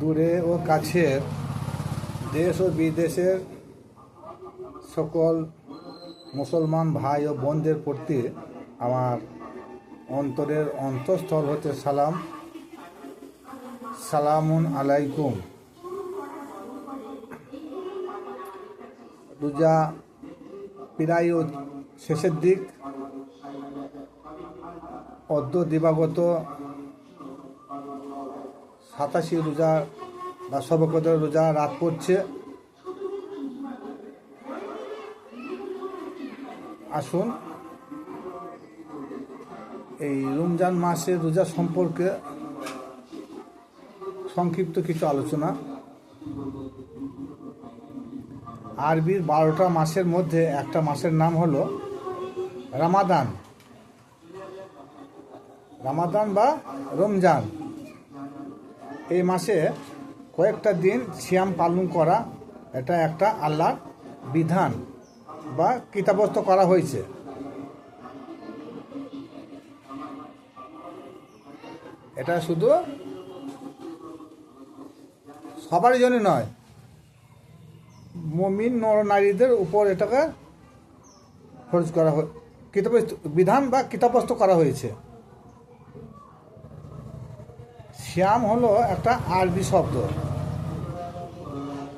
দূরে ও কাছের দেশ ও বিদেশের সকল মুসলমান ভাই ও বোনদের প্রতি আমার অন্তরের অন্তঃস্থল হতে সালাম। সালামুন আলাইকুম। রোজা প্রায় শেষের দিক, অদ্য দিবাগত সাতাশি রোজা বা সবকদের রোজা রাত পড়ছে। আসুন, এই রমজান মাসের রোজা সম্পর্কে সংক্ষিপ্ত কিছু আলোচনা। আরবির বারোটা মাসের মধ্যে একটা মাসের নাম হলো রামাদান। রামাদান বা রমজান। এই মাসে কয়েকটা দিন সিয়াম পালন করা এটা একটা আল্লাহর বিধান বা কিতাবস্থ করা হয়েছে। এটা শুধু সবার জন্য নয়, মমিন নর নারীদের উপর এটাকে খরচ করা হয় কিতাব বিধান বা কিতাবস্থ করা হয়েছে। শ্যাম হলো একটা আরবি শব্দ।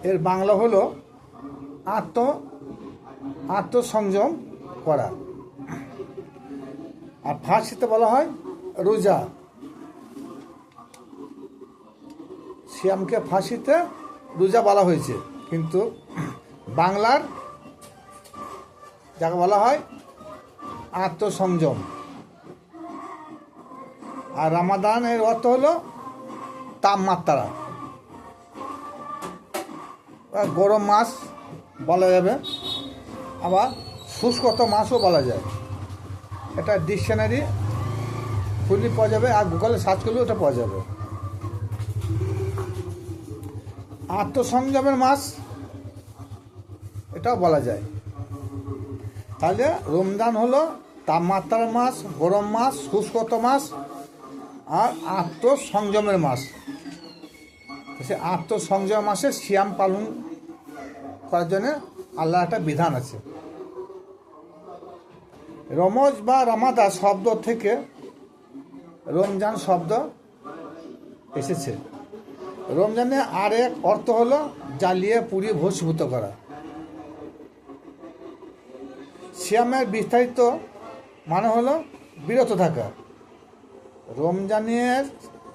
এর বাংলা হলো আত্ম, আত্মসংযম করা। আর ফার্সিতে বলা হয় রোজা। শ্যামকে ফাঁসিতে রোজা বলা হয়েছে, কিন্তু বাংলার যাকে বলা হয় আত্মসংযম। আর রামাদানের অর্থ হলো তাপমাত্রা। গরম মাছ বলা যাবে, আবার শুষ্কত মাছও বলা যায়। এটা ডিকশনারি খুললে পাওয়া যাবে, আর গুগলে সার্চ করলেও এটা পাওয়া যাবে। আত্মসংযমের মাস এটাও বলা যায়। তাহলে রমজান হলো তাপমাত্রার মাস গরম মাস শুষ্কত মাস আর আত্মসংযমের মাস সে আত্মসংযম মাসে সিয়াম পালন করার জন্য আল্লাহ একটা বিধান আছে। রমজ বা রামাদা শব্দ থেকে রমজান শব্দ এসেছে। রমজানে আর এক অর্থ হলো জ্বালিয়ে, পুড়িয়ে, ভস্মীভূত করা। সিয়ামের বিস্তারিত মানে হলো বিরত থাকা। রমজানের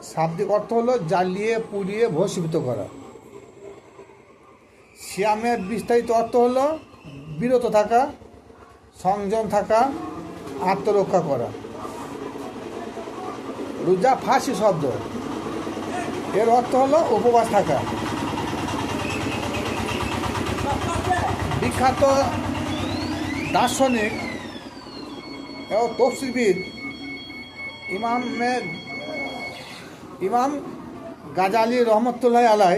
শাব্দিক অর্থ হলো জ্বালিয়ে, পুড়িয়ে, ভস্মীভূত করা। সিয়ামের বিস্তারিত অর্থ হলো বিরত থাকা, সংযম থাকা, আত্মরক্ষা করা। রোজা ফাঁসি শব্দ। এর অর্থ হলো উপবাস থাকা। বিখ্যাত দার্শনিক এবং তফসিবিদ ইমামের ইমাম গাজালি রহমতুল্লাহ আলাই,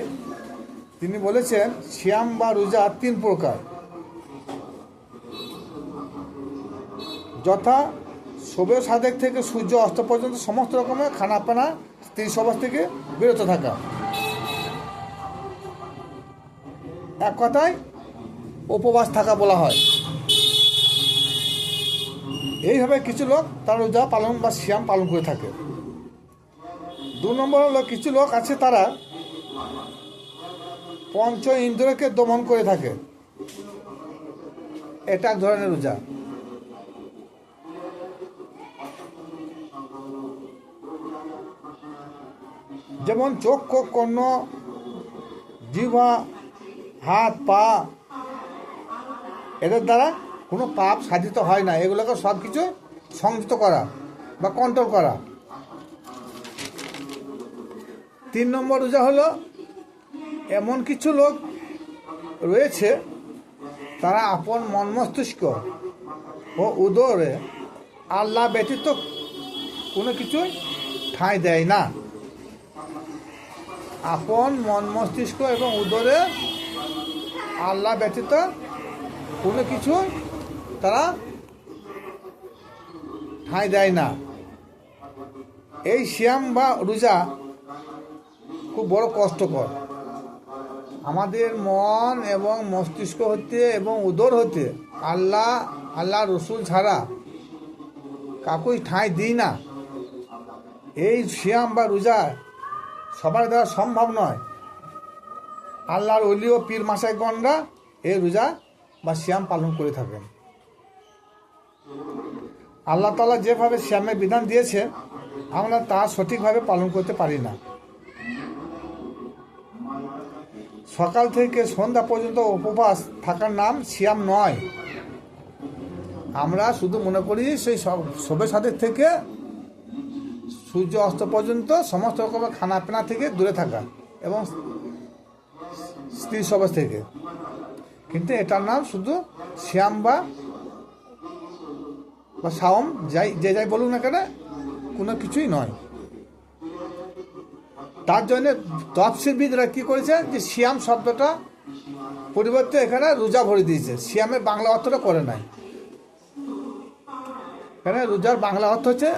তিনি বলেছেন শ্যাম বা রোজা তিন প্রকার। যথা শোবে সাদেক থেকে সূর্য অস্ত পর্যন্ত সমস্ত রকমের খানাপানা স্ত্রী সমাজ থেকে বিরত থাকা। এক কথায়, উপবাস থাকা বলা হয়। এইভাবে কিছু লোক তার রোজা পালন বা শ্যাম পালন করে থাকে। দু নম্বর হলো কিছু লোক আছে তারা পঞ্চ ইন্দ্রকে দমন করে থাকে। এটা এক ধরনের রোজা। যেমন চক্ষু কর্ণ জিভা হাত, পা, এদের দ্বারা কোনো পাপ সাধিত হয় না। এগুলোকে সব কিছু সংযত করা বা কন্ট্রোল করা। তিন নম্বর রোজা হলো এমন কিছু লোক রয়েছে, তারা আপন মন মস্তিষ্ক ও উদরে আল্লাহ ব্যতীত কোনো কিছুই ঠাঁই দেয় না। আপন মন মস্তিষ্ক এবং উদরে আল্লাহ ব্যতীত কোনো কিছু তারা ঠাঁই দেয় না। এই শ্যাম বা রোজা খুব বড় কষ্টকর। আমাদের মন এবং মস্তিষ্ক হতে এবং উদর হতে আল্লাহ আল্লাহ রসুল ছাড়া কাকুই ঠাঁই দিই না। এই শিয়াম বা রোজা সবার দ্বারা সম্ভব নয়। আল্লাহর অলি ও পীর মাসাইগণরা এই রোজা বা শ্যাম পালন করে থাকেন। আল্লাহ তালা যেভাবে শ্যামের বিধান দিয়েছে, আমরা তা সঠিকভাবে পালন করতে পারি না। সকাল থেকে সন্ধ্যা পর্যন্ত উপবাস থাকার নাম শ্যাম নয়। আমরা শুধু মনে করি সেই সব- সাথে থেকে সূর্য অস্ত পর্যন্ত সমস্ত রকমের খানাপিনা থেকে দূরে থাকা এবং স্ত্রী সবাস থেকে। কিন্তু এটার নাম শুধু শ্যাম বা বা শাওম যাই যে যাই বলুক না কেন, কোনো কিছুই নয়। তার জন্য তফসিলবিদরা কি করেছে যে শিয়াম শব্দটা পরিবর্তে এখানে রোজা ভরে দিয়েছে। শিয়ামে বাংলা অর্থটা করে নাই। এখানে রোজার বাংলা অর্থ হচ্ছে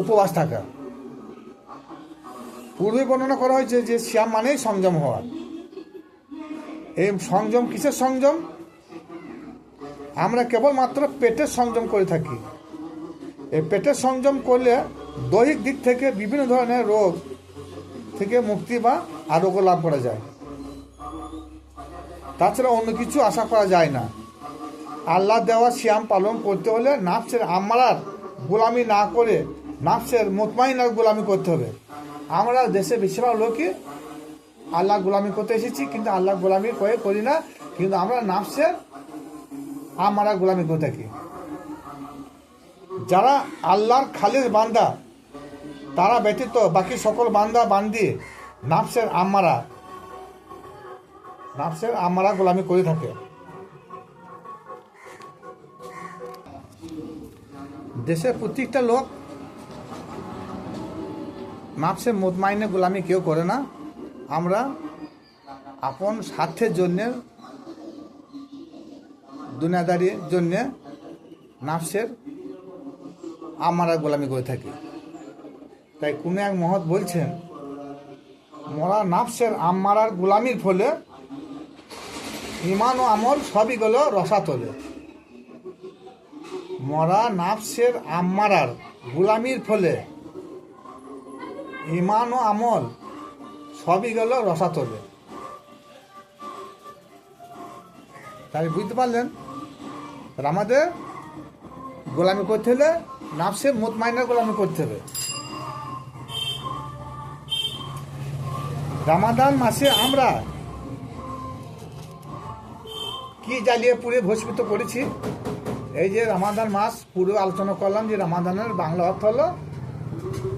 উপবাস থাকা। পূর্বে বর্ণনা করা হয়েছে যে শ্যাম মানেই সংযম হওয়ার এই সংযম কিসের সংযম? আমরা কেবলমাত্র পেটের সংযম করে থাকি। এই পেটের সংযম করলে দৈহিক দিক থেকে বিভিন্ন ধরনের রোগ থেকে মুক্তি বা আরোগ্য লাভ করা যায়। তাছাড়া অন্য কিছু আশা করা যায় না। আল্লাহ দেওয়া শ্যাম পালন করতে হলে নাফসের আমারার গোলামি না করে নাফসের মোতমাইনার গোলামি করতে হবে। আমরা দেশে বেশিরভাগ লোকই আল্লাহ গোলামি করতে এসেছি, কিন্তু আল্লাহ গোলামি করে করি না, কিন্তু আমরা নাফসের আমরা গোলামি করে থাকি। যারা আল্লাহর খালির বান্দা, তারা ব্যতীত বাকি সকল বান্দা বান্দি, নাফসের আমারা নাফসের আমারা গোলামি করে থাকে। দেশের প্রত্যেকটা লোক নাফসের মোতমাইনে গোলামি কেউ করে না। আমরা আপন স্বার্থের জন্যে, দুনিয়াদারির জন্যে নাফসের আমরা গোলামি করে থাকি। তাই কোনো এক মহৎ বলছেন, মরা নাফসের আম্মারার গোলামির ফলে ইমান ও আমল সবই গেল রসাতলে। মরা নাফসের আম্মারার গোলামির ফলে ইমান ও আমল সবই গেল রসাতলে। তাই বুঝতে পারলেন আমাদের গোলামি করতে হলে নাফসে মোতমাইনার গোলামি করতে হবে। রামাদান মাসে আমরা কি জ্বালিয়ে পুড়ে ভস্মিত করেছি? এই যে রামাদান মাস, পুরো আলোচনা করলাম যে রামাদানের বাংলা অর্থ হলো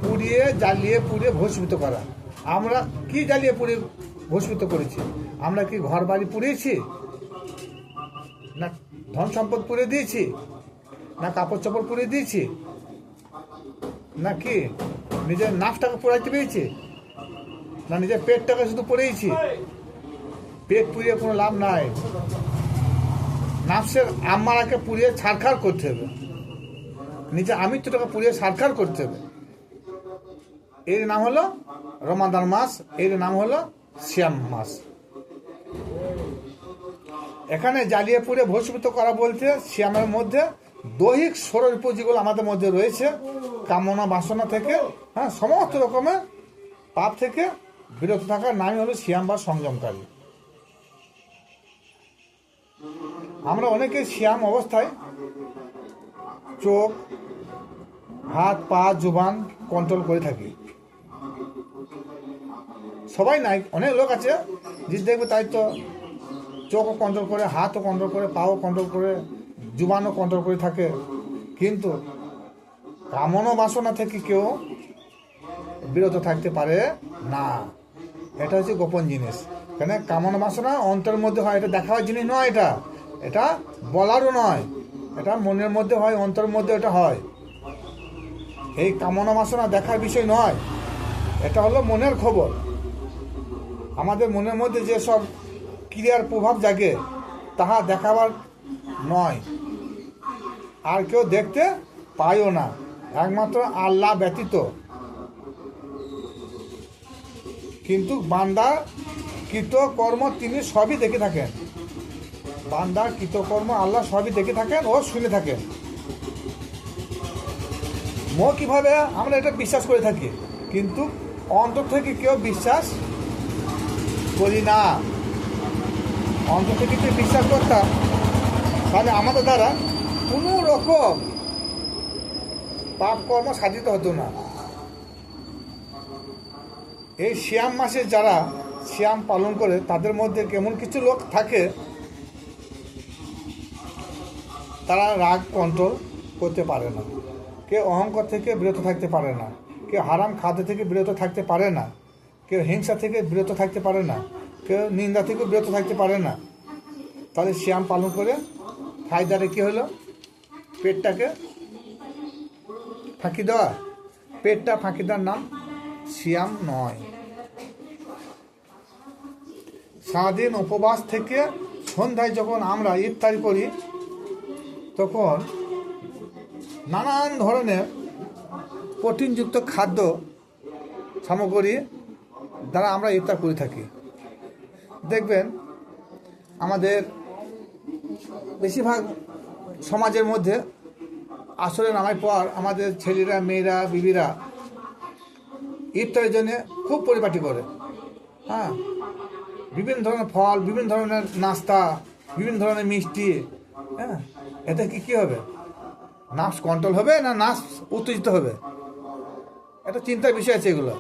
পুড়িয়ে, জ্বালিয়ে, পুড়ে ভস্মিত করা। আমরা কি জ্বালিয়ে পুড়ে ভস্মিত করেছি? আমরা কি ঘর বাড়ি পুড়িয়েছি? না, ধন সম্পদ পুড়ে দিয়েছি? না কাপড় চাপড় পুড়ে দিয়েছি? না কি নিজের নাফটাকে পোড়াইতে পেরেছি? না নিজের পেটটাকে শুধু পড়েইছি পেট পুড়িয়ে কোনো লাভ নাই। নাফসের আমারাকে পুড়িয়ে ছাড়খাড় করতে হবে। নিজে আমিত্বটাকে পুড়িয়ে ছাড়খাড় করতে হবে। এর নাম হলো রমাদান মাস, এর নাম হলো শ্যাম মাস। এখানে জ্বালিয়ে পুড়ে ভস্মিত করা বলতে শ্যামের মধ্যে দৈহিক শরীর পুঁজিগুলো আমাদের মধ্যে রয়েছে, কামনা বাসনা থেকে হ্যাঁ সমস্ত রকমের পাপ থেকে বিরত থাকার নামই হলো শ্যাম বা সংযমকারী। আমরা অনেকে শ্যাম অবস্থায় চোখ, হাত, পা, জুবান কন্ট্রোল করে থাকি। সবাই নাই, অনেক লোক আছে, যে দেখবে তাই তো চোখও কন্ট্রোল করে, হাতও কন্ট্রোল করে, পাও কন্ট্রোল করে জুবানও কন্ট্রোল করে থাকে। কিন্তু কামনা বাসনা থেকে কেউ বিরত থাকতে পারে না। এটা হচ্ছে গোপন জিনিস। কেন? কামনা বাসনা অন্তরের মধ্যে হয়। এটা দেখার জিনিস নয় এটা। এটা বলারও নয়। এটা মনের মধ্যে হয়, অন্তরের মধ্যে এটা হয়। এই কামনা বাসনা দেখার বিষয় নয়। এটা হলো মনের খবর। আমাদের মনের মধ্যে যে সব ক্রিয়ার প্রভাব জাগে, তাহা দেখাবার নয়। আর কেউ দেখতে পায়ও না। একমাত্র আল্লাহ ব্যতীত। কিন্তু বান্দার কৃতকর্ম তিনি সবই দেখে থাকেন। বান্দার কৃতকর্ম আল্লাহ সবই দেখে থাকেন ও শুনে থাকেন। মৌখিকভাবে আমরা এটা বিশ্বাস করে থাকি? কিন্তু অন্তর থেকে কেউ বিশ্বাস করি না। অন্তর থেকে যদি বিশ্বাস করতাম। তাহলে আমাদের দ্বারা রকম। পাপ কর্ম সাধিত হতো না। এই শ্যাম মাসে যারা শ্যাম পালন করে, তাদের মধ্যে কেমন কিছু লোক থাকে, তারা রাগ কন্ট্রোল করতে পারে না। কেউ অহংকার থেকে বিরত থাকতে পারে না। কেউ হারাম খাদ্য থেকে বিরত থাকতে পারে না। কেউ হিংসা থেকে বিরত থাকতে পারে না। কেউ নিন্দা থেকে বিরত থাকতে পারে না। তাহলে শ্যাম পালন করে ফায়দারে কী হলো? পেটটাকে ফাঁকি দেওয়া? পেটটা ফাঁকি দেওয়ার নাম শ্যাম নয়। সারাদিন উপবাস থেকে সন্ধ্যায় যখন আমরা ইফতারি করি, তখন নানান ধরনের প্রোটিনযুক্ত খাদ্য সামগ্রী দ্বারা আমরা ইফতার করে থাকি। দেখবেন আমাদের বেশিরভাগ সমাজের মধ্যে আসলে নামার পর আমাদের ছেলেরা, মেয়েরা, বিবিরা ইফতারের জন্য খুব পরিপাটি করে। হ্যাঁ? বিভিন্ন ধরনের ফল, বিভিন্ন ধরনের নাস্তা, বিভিন্ন ধরনের মিষ্টি হ্যাঁ? এতে কি, কী হবে? নার্ভস কন্ট্রোল হবে না নার্ভস উত্তেজিত হবে? একটা চিন্তার বিষয় আছে এগুলো।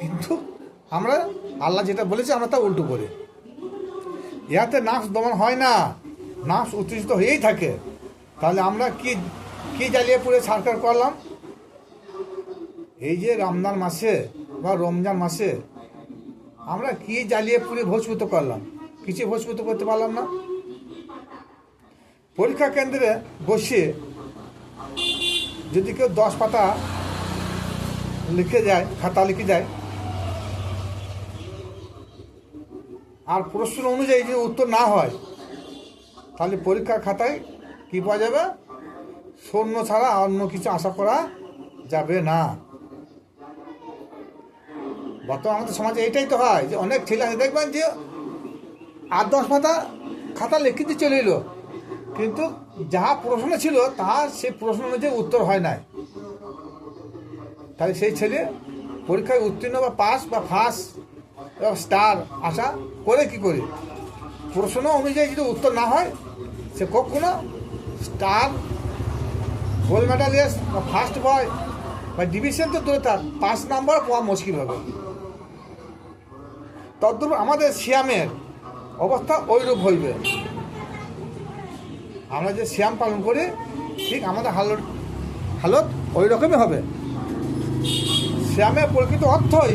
কিন্তু আমরা, আল্লাহ যেটা বলেছে আমরা তা উল্টো করি। ইহাতে নার্ভস দমন হয় না। নার্ভস উত্তেজিত হয়েই থাকে। তাহলে আমরা কি কি জ্বালিয়ে পুড়ে সারকার করলাম? এই যে রমজান মাসে বা রমজান মাসে আমরা কি জ্বালিয়ে পুড়ে ভোজপুত করলাম? কিছু ভোজপুত করতে পারলাম না। পরীক্ষা কেন্দ্রে বসে যদি কেউ দশ পাতা লিখে যায়, খাতা লিখে যায়, আর প্রশ্ন অনুযায়ী যদি উত্তর না হয় তাহলে পরীক্ষার খাতায় কি পাওয়া যাবে? শূন্য ছাড়া অন্য কিছু আশা করা যাবে না। বর্তমান আমাদের সমাজে এটাই তো হয় যে অনেক ছেলে দেখবেন যে আট দশ পাতা খাতা লিখিতে চলে এলো, কিন্তু যাহা প্রশ্ন ছিল তাহার সেই প্রশ্ন অনুযায়ী উত্তর হয় নাই। তাহলে সেই ছেলে পরীক্ষায় উত্তীর্ণ বা পাস বা ফার্স্ট স্টার আশা করে কি করে? প্রশ্ন অনুযায়ী যদি উত্তর না হয় সে কখনো স্টার, গোল্ড মেডালিস্ট বা ফার্স্ট বয় বা ডিভিশন তো দূরে তার পাঁচ নাম্বার পাওয়া মুশকিল হবে। তদ্রূপ আমাদের শ্যামের অবস্থা ওইরূপ হইবে। আমরা যে শ্যাম পালন করি, ঠিক আমাদের হালত হালত ওই রকমই হবে। শ্যামের প্রকৃত অর্থই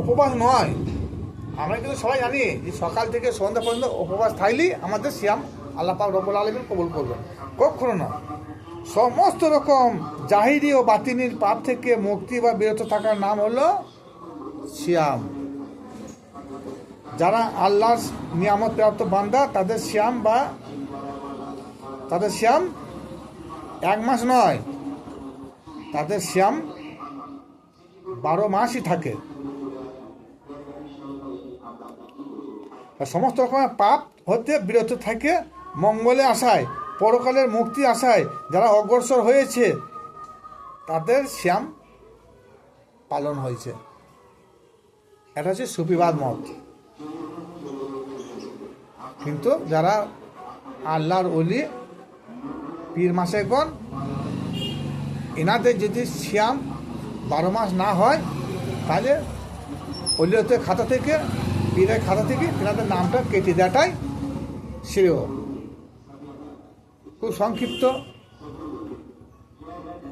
উপবাস নয় আমরা কিন্তু সবাই জানি যে সকাল থেকে সন্ধ্যা পর্যন্ত উপবাস থাকলেই আমাদের শ্যাম আল্লাহ পাক রব্বুল আলমিন কবুল করবেন। কখনো না। সমস্ত রকম জাহিরি ও বাতিনির পাপ থেকে মুক্তি বা বিরত থাকার নাম হলো শ্যাম যারা আল্লাহর নিয়ামত প্রাপ্ত বান্দা, তাদের শ্যাম বা তাদের শ্যাম এক মাস নয়। তাদের শ্যাম বারো মাসই থাকে। সমস্ত রকমের পাপ হতে বিরত থাকে মঙ্গলে আসায় পরকালের মুক্তি আসায় যারা অগ্রসর হয়েছে, তাদের শ্যাম পালন হয়েছে। এটা হচ্ছে সুফিবাদ মত। কিন্তু যারা আল্লাহর অলি পীর মাসেগণ, এনাদের যদি শ্যাম বারো মাস না হয়, তাহলে অলিয়তে খাতা থেকে পীরের খাতা থেকে এনাদের নামটা কেটে দেওয়াটাই শ্রেয়। খুব সংক্ষিপ্ত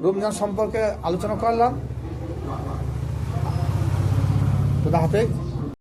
রমজান সম্পর্কে আলোচনা করলাম। খুদা হাফেজ।